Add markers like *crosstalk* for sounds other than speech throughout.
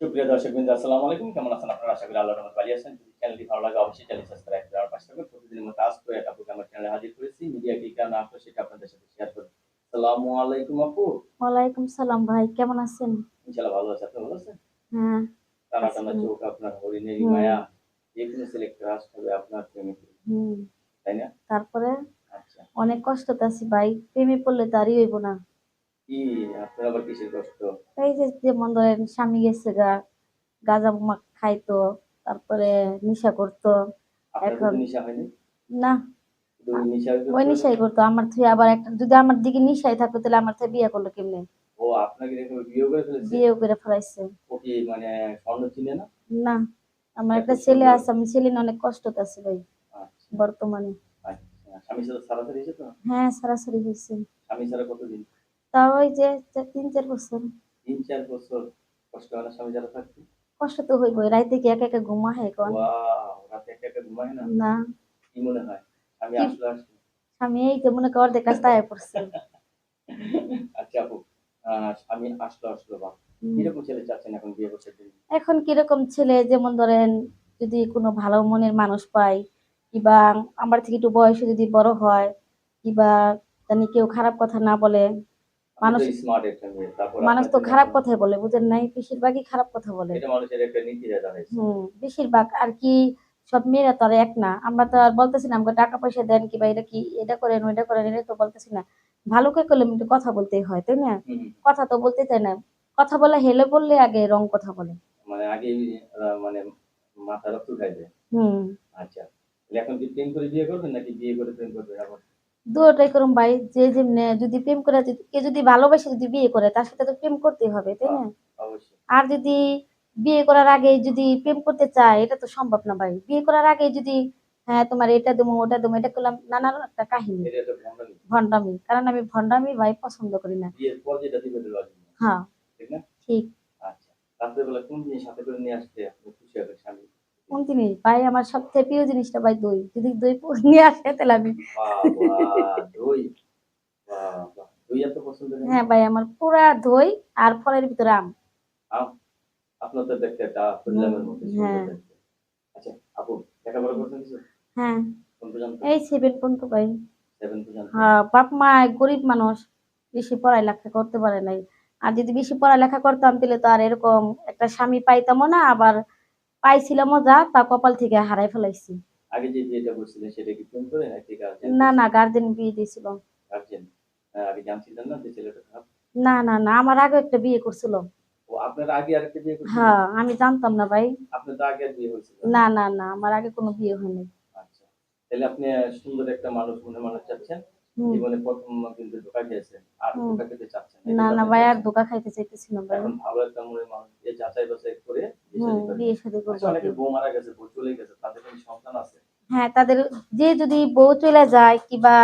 সুপ্রিয় দর্শক বিন্দু আসসালামু আলাইকুম। কেমন আছেন আপনারা? আশা করি আল্লাহর রহমতে ভালো আছেন। যদি চ্যানেলটি ভালো লাগে অবশ্যই চ্যানেল সাবস্ক্রাইব করে আমার পাশে থাকবেন প্রতিদিনের মতো আজ করে একটা প্রোগ্রাম চ্যানেলে হাজির করেছি মিডিয়া কি কারণে আসলো সেটা আপনাদের সাথে শেয়ার করি আসসালামু আলাইকুম আপু। ওয়ালাইকুম সালাম ভাই কেমন আছেন? ইনশাআল্লাহ ভালো আছে। আপনি ভালো আছেন? হ্যাঁ টানা টানা চোখ আপনার হরিণেরই। মায়া কোনো সিলেক্ট ক্রাশ হবে আপনার প্রেমে। হুম। তাই না? তারপরে আচ্ছা। অনেক কষ্টতে আছি ভাই। প্রেমে পড়লে তারই হইব না। কি? আপনার আবার কিসের কষ্ট? এই যে যেমন ধরেন স্বামী গেছে গা গাঁজা মা খাইতো তারপরে নেশা করতো এখন- হয়নি? না। ওই নিশা ওই নেশাই করতো আমার থেকে আবার একটা যদি আমার দিকে নেশাই থাকতো তাহলে আমার থেকে বিয়ে করল কেমনে? ও আপনাকে দেখে বিয়ে করে ফেলেছে? বিয়েও করে ফেলাইছে। ও কি মানে স্বর্ণ চিনে না? না আমার একটা ছেলে আছে আমি ছেলে নিয়ে অনেক কষ্টতে আছি ভাই আচ্ছা। বর্তমানে। আচ্ছা স্বামী সাথে সারাসারি হয়েছে তো? হ্যাঁ সারাসারি হয়েছে। স্বামী কতদিন? তাও ওই যে তিন চার বছর। তিন চার বছর। কষ্ট হয় না স্বামী যারা থাকতে কষ্ট তো হইবই রাইতে কি একা একা ঘুমা হয় কোন রাতে একা একা ঘুমায় না? না। কি মনে হয়? স্বামী আসলে আসলে। আমি এই তো মনে কর দেখা তাই পড়ছে *laughs* আচ্ছা আপু আসলো আসলো বা কীরকম ছেলে চাচ্ছেন এখন বিয়ে জন্য এখন কীরকম ছেলে যেমন ধরেন যদি কোনো ভালো মনের মানুষ পাই কিবা আমার থেকে একটু বয়সে যদি বড় হয় কিবা জানি কেউ খারাপ কথা না বলে মানুষ- মানুষ তো খারাপ কথাই বলে বুঝেন নাই? বেশিরভাগই খারাপ কথা বলে। হুম বেশিরভাগ আর কি সব মেয়েরা তো আর এক না। আমরা তো আর বলতেছি না আমাকে টাকা পয়সা দেন কিবা এটা কি এটা করেন ওইটা করেন এটা তো বলতেছি না। ভালো করে করলে একটু কথা বলতেই হয় তাই না? কথা তো বলতে চাই না। কথা বলে হেলে বললে আগে রং কথা বলে। মানে আগে মানে মাথা রক্ত খাইবে হুম। আচ্ছা এখন কি প্রেম করে বিয়ে করবেন নাকি বিয়ে করে প্রেম করবেন? আবার দুটাই করুন ভাই যে যেমনি যদি প্রেম করে কে যদি ভালোবাসে যদি বিয়ে করে তার সাথে তো প্রেম করতেই হবে তাই না? আর যদি বিয়ে করার আগে যদি প্রেম করতে চায় এটা তো সম্ভব না ভাই। বিয়ে করার আগে যদি হ্যাঁ তোমার এটা দেবো ওটা দেবো এটা করলাম নানান একটা কাহিনী। ভণ্ডামি। কারণ আমি ভণ্ডামি ভাই পছন্দ করি না। হ্যাঁ। ঠিক ঠিক। আচ্ছা। রাত্রেবেলা কোন জিনিস সাথে করে নিয়ে আসতে আপনি খুশি হবে স্বামী কোন জিনিস ভাই আমার সবথেকে প্রিয় জিনিসটা ভাই দই। যদি দই নিয়ে আসে তাহলে আমি? হ্যাঁ ভাই আমার পুরা দই আর ফলের ভিতরে আম। আম, আপনার তো দেখতে একটা ফুললামের মতো হ্যাঁ। আচ্ছা আপু লেখাপড়া করছেন হ্যাঁ। এই সেভেন পর্যন্ত ভাই। হ্যাঁ বাপ মা গরিব মানুষ বেশি পড়ালেখা করতে পারে নাই। আর যদি বেশি পড়ালেখা করতাম তাহলে তো আর এরকম একটা স্বামী পাইতামও না আবার পাইছিলামও যা তা কপাল থেকে হারাই ফেলাইছি। আগে যে বিয়েটা করছিলেন সেটা কি প্রেম করে নাকি গার্জেন না না গার্জেন বিয়ে দিয়েছিল। গার্জেন আগে জানছিলেন না যে ছেলেটা খারাপ? না না না আমার আগে একটা বিয়ে করছিল। ও আপনার আগে আরেকটা বিয়ে হ্যাঁ আমি জানতাম না ভাই। আপনার তো আগে বিয়ে হয়েছিল না? না না আমার আগে কোনো বিয়ে হয়নি। আচ্ছা। তাহলে আপনি সুন্দর একটা মানুষ মনে মানুষ চাচ্ছেন। জীবনে প্রথম কিন্তু ধোকা খেয়েছেন আর ধোকা খেতে চাচ্ছেন না। না ভাই আর ধোকা খাইতে চাইতেছি না ভাই। এখন ভালো একটা মনে মানুষ যাচাই বাছাই বিয়ে হুম শাদী। করব আচ্ছা, অনেকে বউ মারা গেছে বউ চলে গেছে তাদের কোনো সন্তান আছে? হ্যাঁ তাদের যে যদি বউ চলে যায় কিবা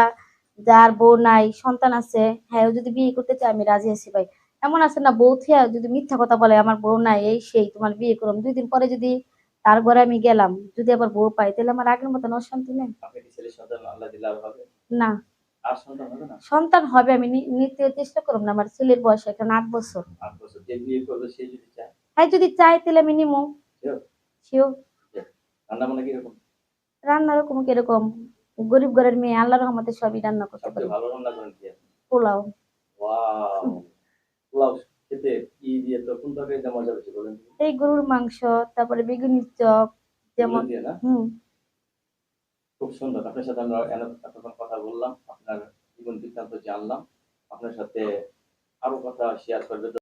যার বউ নাই সন্তান আছে হ্যাঁ ও যদি বিয়ে করতে চায় আমি রাজি আছি ভাই। এমন আছে না বউ থিয়া যদি মিথ্যা কথা বলে আমার বউ নাই এই সেই তোমার বিয়ে করলাম দুই দিন পরে যদি তার ঘরে আমি গেলাম যদি আবার বউ পাই তাহলে আমার আগের মতন অশান্তি নেই। না। সন্তান হবে আমি নিতে চেষ্টা করব না আমার ছেলের বয়স এখন আট বছর। আট বছর যে বিয়ে করবে সে যদি হ্যাঁ যদি চাই তাহলে আমি নিমো. সেও রান্না কীরকম? রান্না রকম কীরকম? গরিব ঘরের মেয়ে আল্লাহ রহমতে সবই রান্না করতে পারি। ভালো রান্না করেন কি? পোলাও। ওয়াও পোলাও খেতে কি দিয়ে তো কোন তরকারিটা মজা বেশি বলেন এই গরুর মাংস তারপরে বেগুনির চপ যেমন দিয়ে হুম। খুব সুন্দর। আপনার সাথে আমরা এত- এতক্ষণ কথা বললাম। আপনার জীবন বৃত্তান্ত জানলাম। আপনার সাথে আরও কথা শেয়ার করবে।